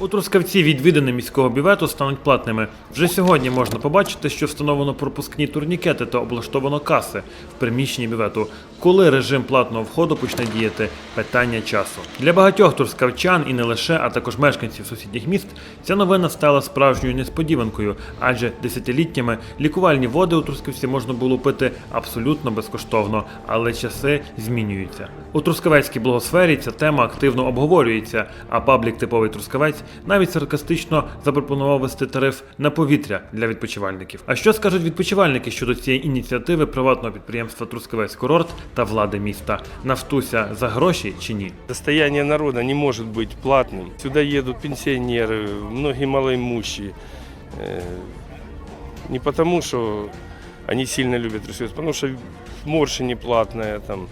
У Трускавці відвідини міського бювету стануть платними. Вже сьогодні можна побачити, що встановлено пропускні турнікети та облаштовано каси в приміщенні бювету. Коли режим платного входу почне діяти питання часу. Для багатьох трускавчан і не лише, а також мешканців сусідніх міст, ця новина стала справжньою несподіванкою, адже десятиліттями лікувальні води у Трускавці можна було пити абсолютно безкоштовно, але часи змінюються. У трускавецькій благосфері ця тема активно обговорюється, а паблік типовий трускавець навіть саркастично запропонував вести тариф на повітря для відпочивальників. А що скажуть відпочивальники щодо цієї ініціативи приватного підприємства Трускавець Курорт та влади міста? Нафтуся за гроші чи ні? Достояние народа не может быть платным. Сюда едут пенсионеры, многие малоимущие. Э, Не потому, что они сильно любят Трускавец, потому что морши платная там.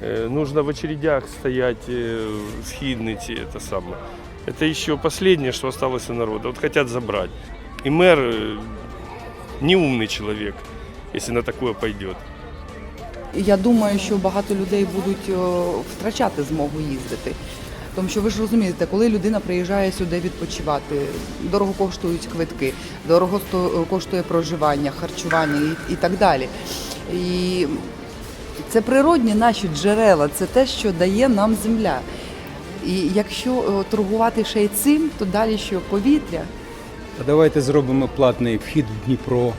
Э, Нужно в очередях стоять, э, схиднуть это самое. Это еще последнее, что осталось у народа. Вот хотят забрать. И мэр э, не умный человек, если на такое пойдет. Я думаю, що багато людей будуть о, втрачати змогу їздити. Тому що ви ж розумієте, коли людина приїжджає сюди відпочивати, дорого коштують квитки, дорого сто- коштує проживання, харчування і, і так далі. І це природні наші джерела, це те, що дає нам земля. І якщо торгувати ще й цим, то далі що повітря. А давайте зробимо платний вхід в Дніпро,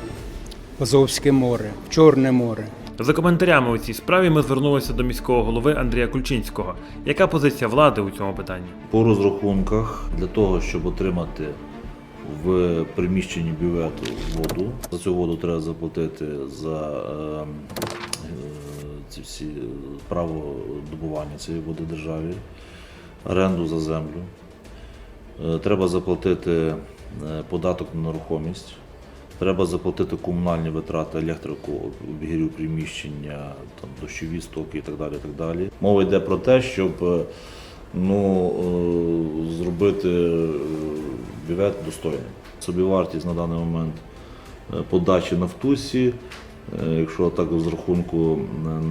в Азовське море, в Чорне море. За коментарями у цій справі ми звернулися до міського голови Андрія Кульчинського. Яка позиція влади у цьому питанні? По розрахунках для того, щоб отримати в приміщенні бювету воду, за цю воду треба заплатити за е, е, ці всі право добування цієї води державі, оренду за землю. Е, Треба заплатити е, податок на нерухомість. Треба заплатити комунальні витрати, електрику, обігрів приміщення, там, дощові стоки і так далі. Так далі. Мова йде про те, щоб е, ну, зробити бювет достойним. Собівартість на даний момент подачі на втусі, якщо так з рахунку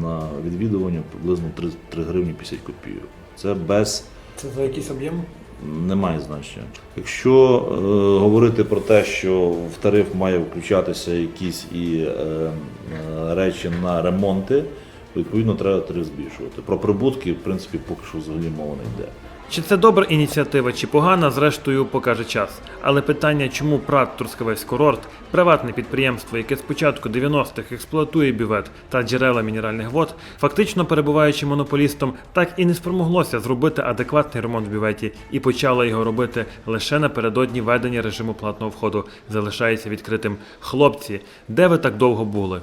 на- відвідування, приблизно 3, 3 гривні 50 копійок. Це без Це за якийсь об'єм? немає значення. Якщо е, говорити про те, що в тариф має включатися якісь і е, е, речі на ремонти, відповідно треба тариф збільшувати. Про прибутки, в принципі, поки що взагалі мова не йде. Чи це добра ініціатива, чи погана, зрештою покаже час. Але питання, чому ПРАТ Трускавець Курорт, приватне підприємство, яке з початку 90-х експлуатує бювет та джерела мінеральних вод, фактично перебуваючи монополістом, так і не спромоглося зробити адекватний ремонт в бюветі і почало його робити лише напередодні введення режиму платного входу, залишається відкритим. Хлопці, де ви так довго були?